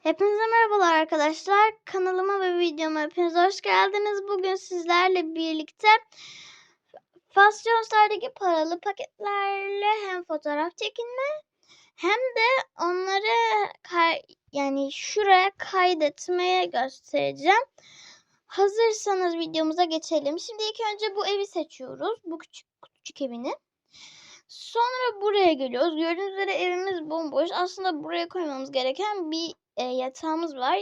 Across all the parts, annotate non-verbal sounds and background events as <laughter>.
Hepinize merhabalar arkadaşlar. Kanalıma ve videoma hepiniz hoş geldiniz. Bugün sizlerle birlikte Fast Jones'lardaki paralı paketlerle hem fotoğraf çekinme hem de onları yani şuraya kaydetmeye göstereceğim. Hazırsanız videomuza geçelim. Şimdi ilk önce bu evi seçiyoruz. Bu küçük küçük evini. Sonra buraya geliyoruz. Gördüğünüz üzere evimiz bomboş. Aslında buraya koymamız gereken bir e, yatağımız var.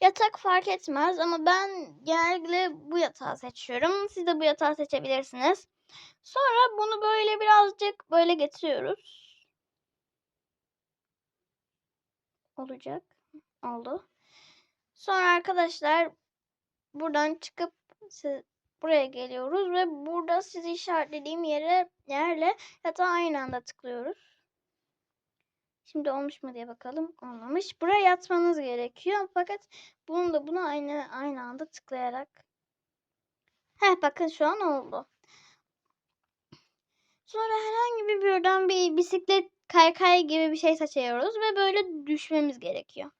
Yatak fark etmez ama ben genellikle bu yatağı seçiyorum. Siz de bu yatağı seçebilirsiniz. Sonra bunu böyle birazcık böyle getiriyoruz. Olacak. Oldu. Sonra arkadaşlar buradan çıkıp buraya geliyoruz ve burada sizi işaretlediğim yere yerle yatağa aynı anda tıklıyoruz. Şimdi olmuş mu diye bakalım. Olmamış. Buraya yatmanız gerekiyor. Fakat bunu da buna aynı aynı anda tıklayarak. Heh bakın şu an oldu. Sonra herhangi bir buradan bir bisiklet kaykay gibi bir şey seçiyoruz ve böyle düşmemiz gerekiyor.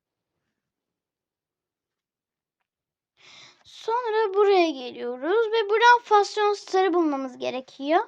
Sonra buraya geliyoruz ve buradan fasyon starı bulmamız gerekiyor.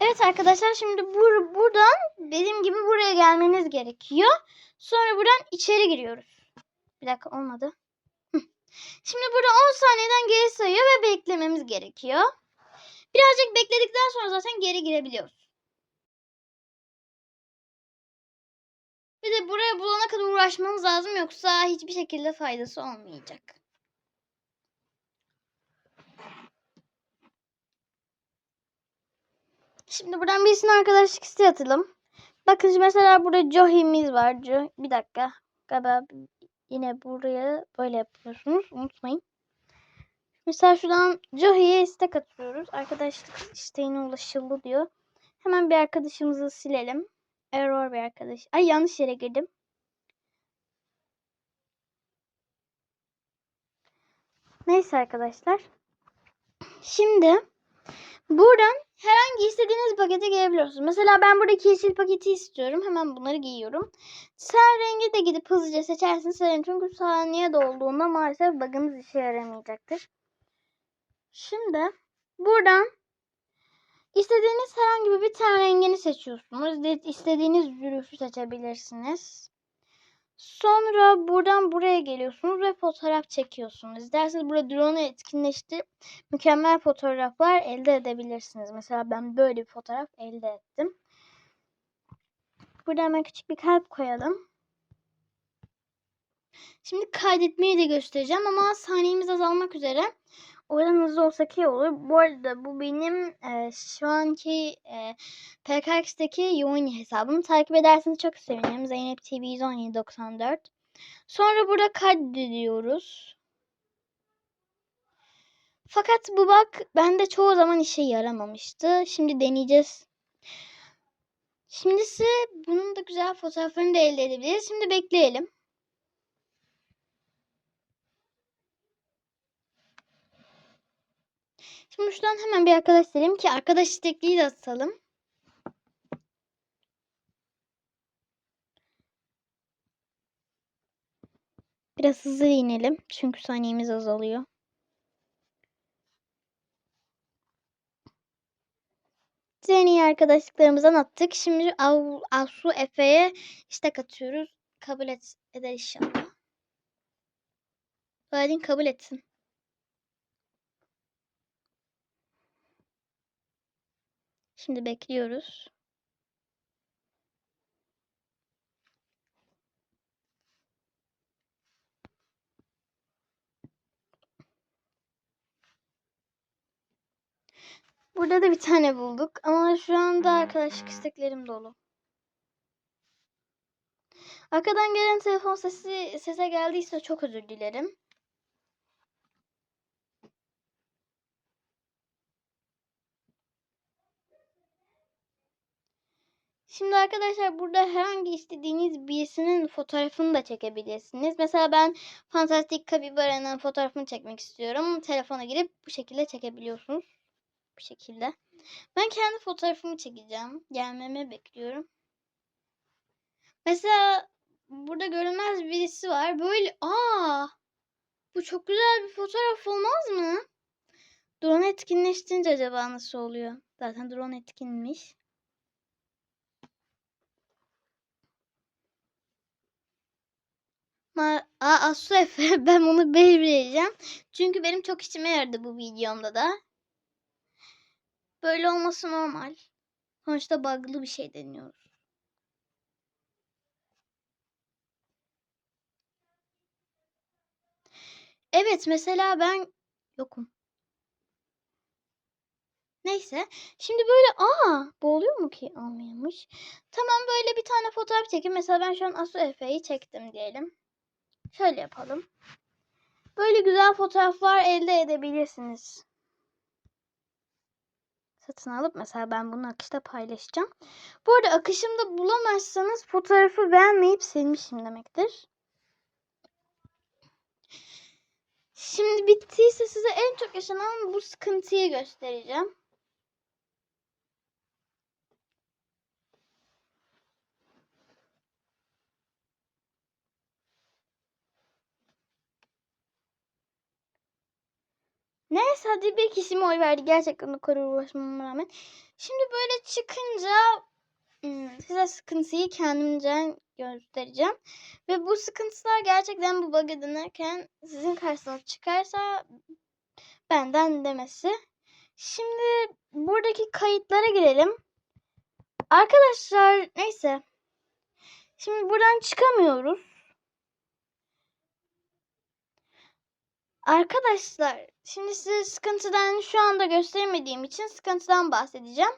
Evet arkadaşlar şimdi bur buradan dediğim gibi buraya gelmeniz gerekiyor. Sonra buradan içeri giriyoruz. Bir dakika olmadı. Şimdi burada 10 saniyeden geri sayıyor ve beklememiz gerekiyor. Birazcık bekledikten sonra zaten geri girebiliyoruz. Bir de buraya bulana kadar uğraşmanız lazım yoksa hiçbir şekilde faydası olmayacak. Şimdi buradan birisine arkadaşlık isteği atalım. Bakın mesela burada Johi'miz var. Jo bir dakika. Galiba yine buraya böyle yapıyorsunuz. Unutmayın. Mesela şuradan Johi'ye istek atıyoruz. Arkadaşlık isteğine ulaşıldı diyor. Hemen bir arkadaşımızı silelim. Error bir arkadaş. Ay yanlış yere girdim. Neyse arkadaşlar. Şimdi buradan istediğiniz pakete girebiliyorsunuz. Mesela ben buradaki yeşil paketi istiyorum. Hemen bunları giyiyorum. Sen rengi de gidip hızlıca seçersiniz. Senin çünkü saniye dolduğunda maalesef bug'ınız işe yaramayacaktır. Şimdi buradan istediğiniz herhangi bir tane rengini seçiyorsunuz. İstediğiniz zürüfü seçebilirsiniz. Sonra buradan buraya geliyorsunuz ve fotoğraf çekiyorsunuz. İsterseniz burada drone'u etkinleştirip mükemmel fotoğraflar elde edebilirsiniz. Mesela ben böyle bir fotoğraf elde ettim. Burada hemen küçük bir kalp koyalım. Şimdi kaydetmeyi de göstereceğim ama saniyemiz azalmak üzere. O yüzden hızlı olsak iyi olur. Bu arada bu benim e, şu anki e, PKX'deki yoğun hesabım. Takip ederseniz çok sevinirim. Zeynep TV 11794. Sonra burada kaydediyoruz. Fakat bu bak bende çoğu zaman işe yaramamıştı. Şimdi deneyeceğiz. Şimdi ise bunun da güzel fotoğraflarını da elde edebiliriz. Şimdi bekleyelim. Şuradan hemen bir arkadaş seçelim ki arkadaş istekliği de atalım. Biraz hızlı inelim. Çünkü saniyemiz azalıyor. Zeni arkadaşlıklarımızdan attık. Şimdi Av Asu Efe'ye istek atıyoruz. Kabul et, eder inşallah. Aydın kabul etsin. Şimdi bekliyoruz. Burada da bir tane bulduk ama şu anda arkadaşlık isteklerim dolu. Arkadan gelen telefon sesi sese geldiyse çok özür dilerim. Şimdi arkadaşlar burada herhangi istediğiniz birisinin fotoğrafını da çekebilirsiniz. Mesela ben Fantastik Kapibara'nın fotoğrafını çekmek istiyorum. Telefona girip bu şekilde çekebiliyorsunuz. Bu şekilde. Ben kendi fotoğrafımı çekeceğim. Gelmemi bekliyorum. Mesela burada görünmez birisi var. Böyle aa bu çok güzel bir fotoğraf olmaz mı? Drone etkinleştirince acaba nasıl oluyor? Zaten drone etkinmiş. Aa, Asu Efe <laughs> ben bunu belirleyeceğim. Çünkü benim çok işime yaradı bu videomda da. Böyle olması normal. Sonuçta bug'lı bir şey deniyoruz. Evet mesela ben yokum. Neyse. Şimdi böyle aa bu oluyor mu ki? Olmuyormuş. Tamam böyle bir tane fotoğraf çekeyim. Mesela ben şu an Asu Efe'yi çektim diyelim. Şöyle yapalım. Böyle güzel fotoğraflar elde edebilirsiniz. Satın alıp mesela ben bunu akışta paylaşacağım. Bu arada akışımda bulamazsanız fotoğrafı beğenmeyip silmişim demektir. Şimdi bittiyse size en çok yaşanan bu sıkıntıyı göstereceğim. Neyse hadi bir kişi mi oy verdi gerçekten o kadar uğraşmama rağmen. Şimdi böyle çıkınca hmm, size sıkıntıyı kendimce göstereceğim. Ve bu sıkıntılar gerçekten bu bug'ı denerken sizin karşınıza çıkarsa benden demesi. Şimdi buradaki kayıtlara girelim. Arkadaşlar neyse. Şimdi buradan çıkamıyoruz. Arkadaşlar şimdi size sıkıntıdan şu anda gösteremediğim için sıkıntıdan bahsedeceğim.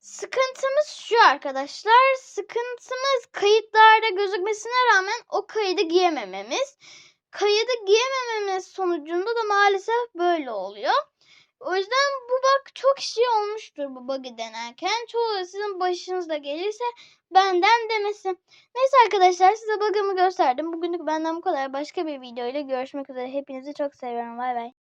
Sıkıntımız şu arkadaşlar. Sıkıntımız kayıtlarda gözükmesine rağmen o kaydı giyemememiz. Kaydı giyemememiz sonucunda da maalesef böyle oluyor. O yüzden bu bug çok şey olmuştur bu bug'ı denerken. Çoğu sizin başınızda gelirse benden demesi. Neyse arkadaşlar size bug'ımı gösterdim. Bugünlük benden bu kadar. Başka bir video ile görüşmek üzere. Hepinizi çok seviyorum. Bay bay.